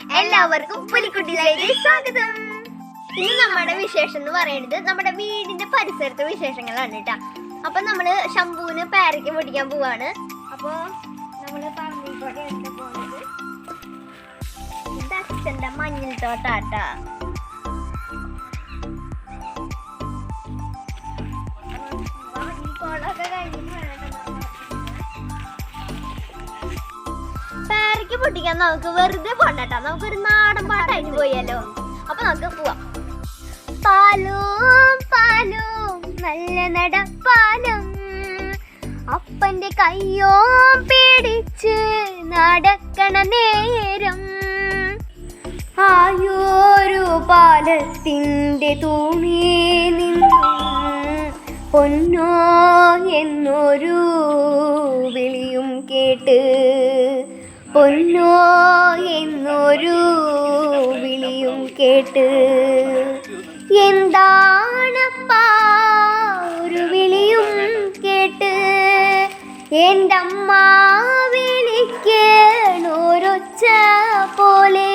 എല്ലാവർക്കും പുലിക്കുട്ടിയിലേക്ക് സ്വാഗതം. ഇന്ന് നമ്മുടെ വിശേഷം എന്ന് പറയുന്നത് നമ്മുടെ വീടിന്റെ പരിസരത്തെ വിശേഷങ്ങളാണ് കേട്ടാ. അപ്പൊ നമ്മൾ ശംഭുവിന് പാരയ്ക്ക് പൊടിക്കാൻ പോവാണ്. അപ്പൊ നമ്മൾ പറമ്പിക്കോട്ടെ പോകുന്നത് ഇത് അച്ഛന്റെ മഞ്ഞൾ തോട്ടാട്ടാ. പാരയ്ക്ക് പൊട്ടിക്കാൻ നമുക്ക് വെറുതെ നമുക്ക് നമുക്കൊരു നാടൻ പാട്ടായിട്ട് പോയാലോ? അപ്പൊ നമുക്ക് പോവാം. പാലും പാലും നല്ല നടപ്പാലും. അപ്പന്റെ കയ്യോ പേടിച്ച് നടക്കണ നേരം. ആയോരു പാലത്തിന്റെ തൂണി നിന്നു. പൊന്നോ എന്നൊരു വിളിയും കേട്ട് പൊന്നോ എന്നൊരു വിളിയും കേട്ട് എന്താണപ്പാ ഒരു വിളിയും കേട്ട്? എന്റെ അമ്മ വിളിക്കണോരൊച്ച പോലെ?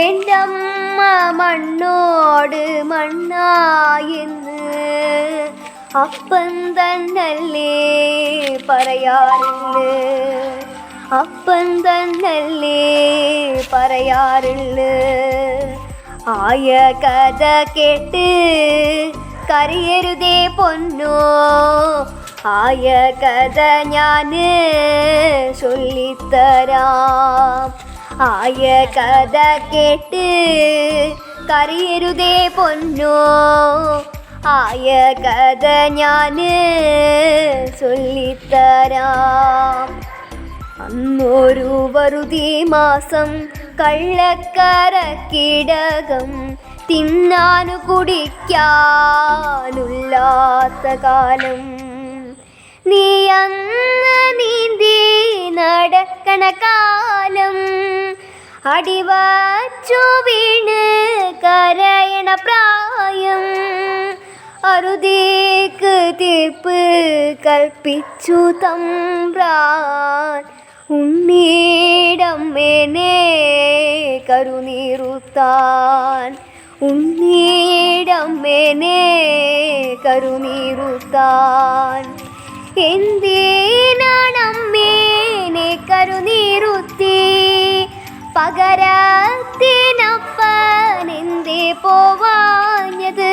എന്റെ അമ്മ മണ്ണോട് മണ്ണായെന്ന് അപ്പം തന്നല്ലേ പറയാറുള്ളു അപ്പൻ തന്നല്ലേ പറയാറുള്ളു ആയ കഥ കേട്ട് കരയരുതേ പൊന്നോ ആയ കഥ ഞാൻ ചൊല്ലിത്തരാം ആയ കഥ കേട്ട് കരയരുതേ പൊന്നോ ആയ കഥ ഞാൻ ചൊല്ലിത്തരാം അന്നൊരു വറുതി മാസം കള്ളക്കരക്കിടകം തിന്നാനു കുടിക്കാനുള്ളാത്ത കാലം. നീ അന്ന് നീന്തി നടക്കണ കാലം. അടിവച്ചു വീണ് കരയണ പ്രായം. അറുതേക്ക് തീർപ്പ് കൽപ്പിച്ചു തമ്പ്രാൻ. ഉണ്ണീടമ്മേനെ കരുനീറുത്താൻ ഉണ്ണീടമ്മേനെ കരുനീറുത്താൻ എന്തിനാണമ്മേനെ കരുനീറുത്തി പകരത്തിനപ്പൻ എന്തേ പോവാഞ്ഞത്?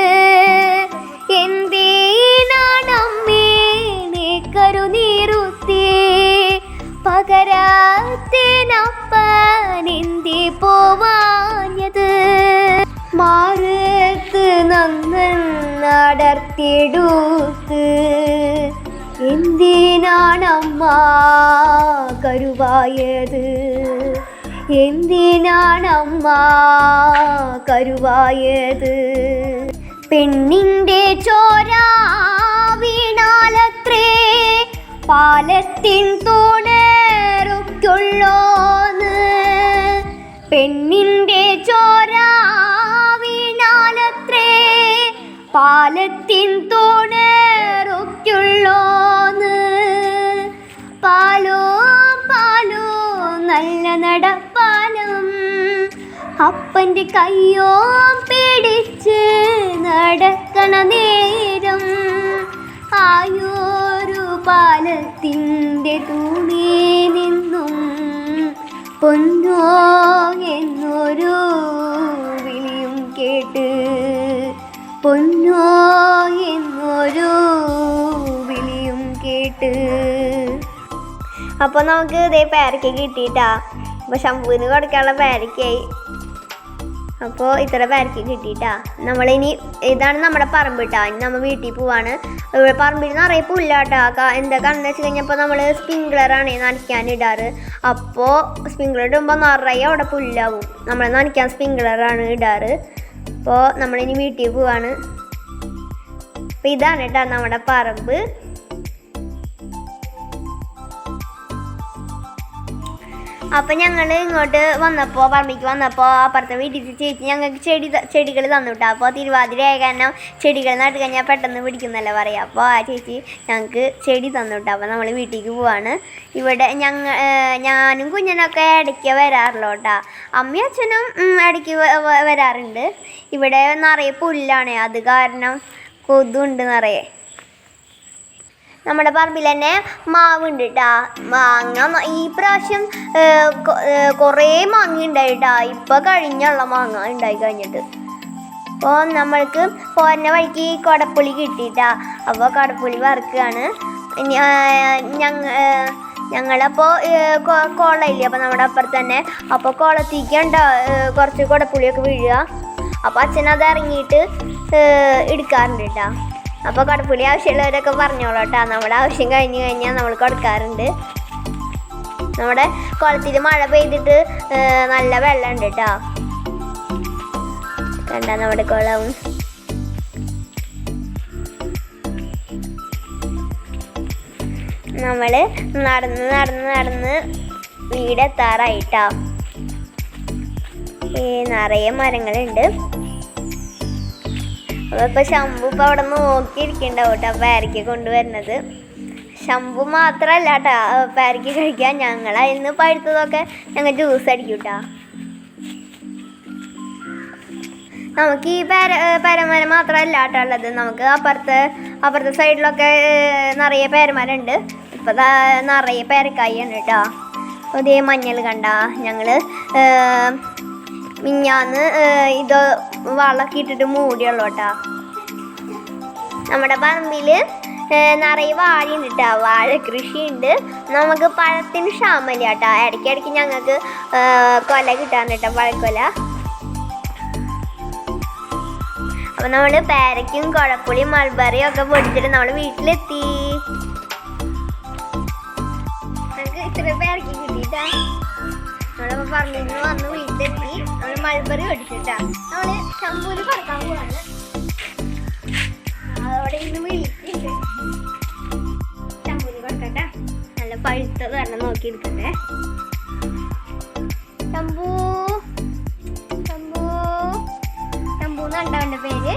നന്നടർത്തിയെടുത്ത് എന്തിനാണമ്മ കരുവായത്? എന്തിനാണമ്മ കരുവായത്? പെണ്ണിന്റെ ചോര വീണാലത്രേ പാലത്തിൻ തോണേറുക്കുള്ളോന്ന് പെണ്ണിന്റെ ചോര വീണാലത്രേ പാലത്തിൻ തൂണേറുക്കുള്ളോന്ന് പാലോ പാലോ നല്ല നടപ്പാലം അപ്പന്റെ കയ്യോ പിടിച്ച് നടക്കണ നേരം ആയോരു പാലത്തിന്റെ തൂണി നിന്നും പൊന്നോ എന്നൊരു വിളിയും കേട്ട് പൊന്നോ എന്നൊരു വിളിയും കേട്ട്. അപ്പോൾ നമുക്ക് ഇതേ പേരക്ക കിട്ടിയിട്ടാ. അപ്പോൾ ശംഭുവിന് കൊടുക്കാനുള്ള പേരയ്ക്കായി. അപ്പോൾ ഇത്ര പേരയ്ക്ക കിട്ടിയിട്ടാ. നമ്മളിനി ഇതാണ് നമ്മുടെ പറമ്പ് കേട്ടോ ഇനി നമ്മൾ വീട്ടിൽ പോവാണ്. ഇവിടെ പറമ്പിൽ നിറയെ പുല്ലാട്ടാ. എന്താ കണ്ണെന്ന് വെച്ച് കഴിഞ്ഞപ്പോൾ നമ്മൾ സ്പ്രിങ്ക്ലറാണ് നനയ്ക്കാൻ ഇടാറ്. അപ്പോൾ സ്പ്രിങ്ക്ലർ ഇടുമ്പോൾ നിറയെ അവിടെ പുല്ലാവും. നമ്മൾ നനയ്ക്കാൻ സ്പ്രിങ്ക്ലറാണ് ഇടാറ്. അപ്പോൾ നമ്മളിനി വീട്ടിൽ പോവാണ്. അപ്പോൾ ഇതാണ് കേട്ടോ നമ്മുടെ പറമ്പ്. അപ്പം ഞങ്ങൾ ഇങ്ങോട്ട് വന്നപ്പോൾ പറമ്പിക്ക് വന്നപ്പോൾ അപ്പുറത്തെ വീട്ടിൽ ചേച്ചി ഞങ്ങൾക്ക് ചെടി ചെടികൾ തന്നു അപ്പോൾ തിരുവാതിര ആയ കാരണം ചെടികൾ നട്ട് കഴിഞ്ഞാൽ പെട്ടെന്ന് പിടിക്കുന്നല്ലേ പറയാം. അപ്പോൾ ആ ചേച്ചി ഞങ്ങൾക്ക് ചെടി തന്നു അപ്പോൾ നമ്മൾ വീട്ടിലേക്ക് പോവാണ്. ഇവിടെ ഞങ്ങ ഞാനും കുഞ്ഞനൊക്കെ ഇടയ്ക്ക് വരാറുള്ളൂ കേട്ടോ അമ്മയും അച്ഛനും ഇടയ്ക്ക് വരാറുണ്ട്. ഇവിടെ നിറയെ പുല്ലാണ്. അത് കാരണം കൊതുണ്ട് നിറയെ. നമ്മുടെ പറമ്പിൽ തന്നെ മാവുണ്ട് കേട്ടാ മാങ്ങ ഈ പ്രാവശ്യം കുറേ മാങ്ങ ഉണ്ടായിട്ടാ ഇപ്പൊ കഴിഞ്ഞുള്ള മാങ്ങ ഉണ്ടായി കഴിഞ്ഞിട്ട്. അപ്പോൾ നമ്മൾക്ക് പോരുന്ന വഴിക്ക് കൊടപ്പുളി കിട്ടിയിട്ടാ അപ്പോൾ കൊടപ്പുളി വറുക്കുകയാണ്. ഞങ്ങ ഞങ്ങളപ്പോൾ കുളമില്ലേ അപ്പോൾ നമ്മുടെ അപ്പുറത്ത് തന്നെ. അപ്പോൾ കുളത്തേക്കുണ്ട കുറച്ച് കുടപ്പുളിയൊക്കെ വീഴുക. അപ്പോൾ അച്ഛനത് ഇറങ്ങിയിട്ട് എടുക്കാറുണ്ട് കേട്ടോ അപ്പോൾ കടപ്പുളി ആവശ്യമുള്ളവരൊക്കെ പറഞ്ഞോളൂ കേട്ടോ നമ്മുടെ ആവശ്യം കഴിഞ്ഞ് കഴിഞ്ഞാൽ നമ്മൾ കൊടുക്കാറുണ്ട്. നമ്മുടെ കുളത്തിൽ മഴ പെയ്തിട്ട് നല്ല വെള്ളമുണ്ട് കേട്ടോ കണ്ട നമ്മുടെ കുളം. നമ്മൾ നടന്ന് നടന്ന് നടന്ന് വീടെത്താറായിട്ടോ. ഈ നിറയെ മരങ്ങളുണ്ട്. അപ്പൊ ഇപ്പൊ ശംഭു ഇപ്പോൾ അവിടെ നോക്കിയിരിക്കണ്ട കേട്ടോ പാരയ്ക്ക് കൊണ്ടുവരുന്നത്. ശംഭു മാത്രമല്ല കേട്ടോ പാരയ്ക്ക് കഴിക്കാൻ. ഞങ്ങൾ അതിന് പഴുത്തതൊക്കെ ഞങ്ങൾ ജ്യൂസ് അടിക്കും കേട്ടോ. നമുക്ക് ഈ പര പേരമരം മാത്രമല്ല കേട്ടോ ഉള്ളത്. നമുക്ക് അപ്പുറത്തെ അപ്പുറത്തെ സൈഡിലൊക്കെ നിറയെ പേരമരമുണ്ട് ഇപ്പം നിറയെ പേരക്കായാണ് കേട്ടോ. അതേ മഞ്ഞൾ കണ്ട ഞങ്ങൾ മിഞ്ഞാന്ന് ഇത് വളമൊക്കെ ഇട്ടിട്ട് മൂടിയുള്ളൂ കേട്ടോ. നമ്മുടെ പറമ്പിൽ നിറയെ വാഴയുണ്ട് കേട്ടോ. വാഴ കൃഷിയുണ്ട്. നമുക്ക് പഴത്തിന് ക്ഷാമല്ല കേട്ടോ. ഇടയ്ക്കിടയ്ക്ക് ഞങ്ങൾക്ക് കൊല കിട്ടാൻ കേട്ടോ പഴക്കൊല അപ്പൊ നമ്മൾ പേരയ്ക്കും കുഴപ്പുളിയും മൾബറിയും ഒക്കെ പൊടിച്ചിട്ട് നമ്മൾ വീട്ടിലെത്തി. നമുക്ക് ഇത്ര പേരയ്ക്ക് കിട്ടിയിട്ടാ. നമ്മളിപ്പോ പറഞ്ഞു വന്ന് വീട്ടിലെത്തി. മൾബറി പൊടിച്ചിട്ടാ നമ്മൾ ശമ്പൂര് പറക്കാൻ പോവാണ്. അവിടെ ഇന്ന് വിളിക്കുന്നുണ്ട് ശമ്പൂര് പറക്കട്ടെ നല്ല പഴുത്തത് തന്നെ നോക്കി എടുക്കട്ടെ ശംഭു എന്നാ അവന്റെ പേര്?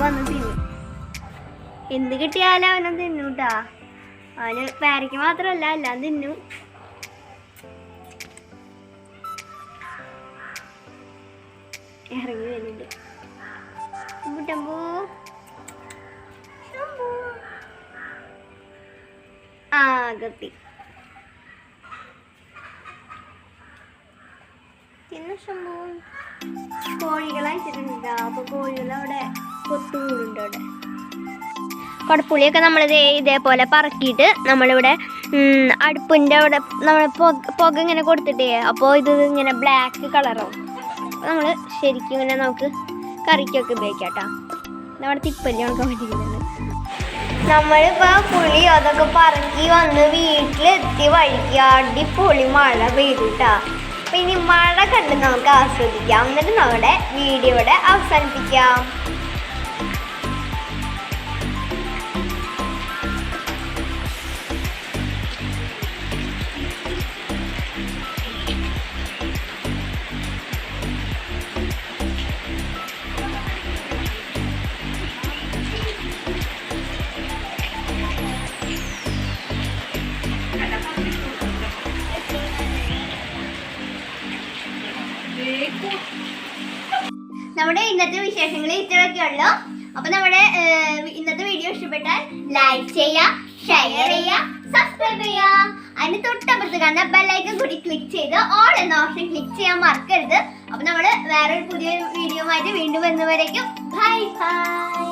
വന്ന് തിന്നു. എന്ത് കിട്ടിയാലും അവനെ തിന്നൂട്ടാ. അവന് പേരയ്ക്ക് മാത്രമല്ല എല്ലാം തിന്നു. ഇറങ്ങി വരുന്നുണ്ട്. ശംഭു, ശംഭു. ആ നമ്മളിത് ഇതേപോലെ പറക്കിയിട്ട് നമ്മളിവിടെ അടുപ്പിന്റെ അവിടെ നമ്മൾ പുക ഇങ്ങനെ കൊടുത്തിട്ടേ. അപ്പോൾ ഇത് ഇങ്ങനെ ബ്ലാക്ക് കളറാവും നമ്മൾ ശരിക്കും പിന്നെ നമുക്ക് കറിക്കൊക്കെ ഉപയോഗിക്കാം കേട്ടോ നമ്മുടെ തിപ്പല്ലി ഉണക്കാൻ പറ്റിക്കുന്നുണ്ട് നമ്മളിപ്പോ പുളി അതൊക്കെ പറക്കി വന്ന് വീട്ടിലെത്തി വഴിക്ക് അടിപൊളി മഴ പെയ്തിട്ടാ. അപ്പം ഇനി മഴ കണ്ട് നമുക്ക് ആസ്വദിക്കാം. എന്നിട്ട് നമ്മുടെ വീഡിയോയുടെ അവസാനിപ്പിക്കാം. ഇന്നത്തെ വിശേഷങ്ങൾ ഇത്രയൊക്കെ ഉള്ളു. അപ്പൊ നമ്മുടെ ഇന്നത്തെ വീഡിയോ ഇഷ്ടപ്പെട്ടാൽ ലൈക്ക് ചെയ്യുക ഷെയർ ചെയ്യുക സബ്സ്ക്രൈബ് ചെയ്യുക. അതിന് തൊട്ടപ്പുറത്ത് കാണുന്ന ബെല്ലൈക്കൺ കൂടി ക്ലിക്ക് ചെയ്ത് ഓൾ എന്ന ഓപ്ഷൻ ക്ലിക്ക് ചെയ്യാൻ മറക്കരുത്. അപ്പൊ നമ്മൾ വേറൊരു പുതിയ വീഡിയോ ആയിട്ട് വീണ്ടും വരുന്നവരേക്കും. Bye bye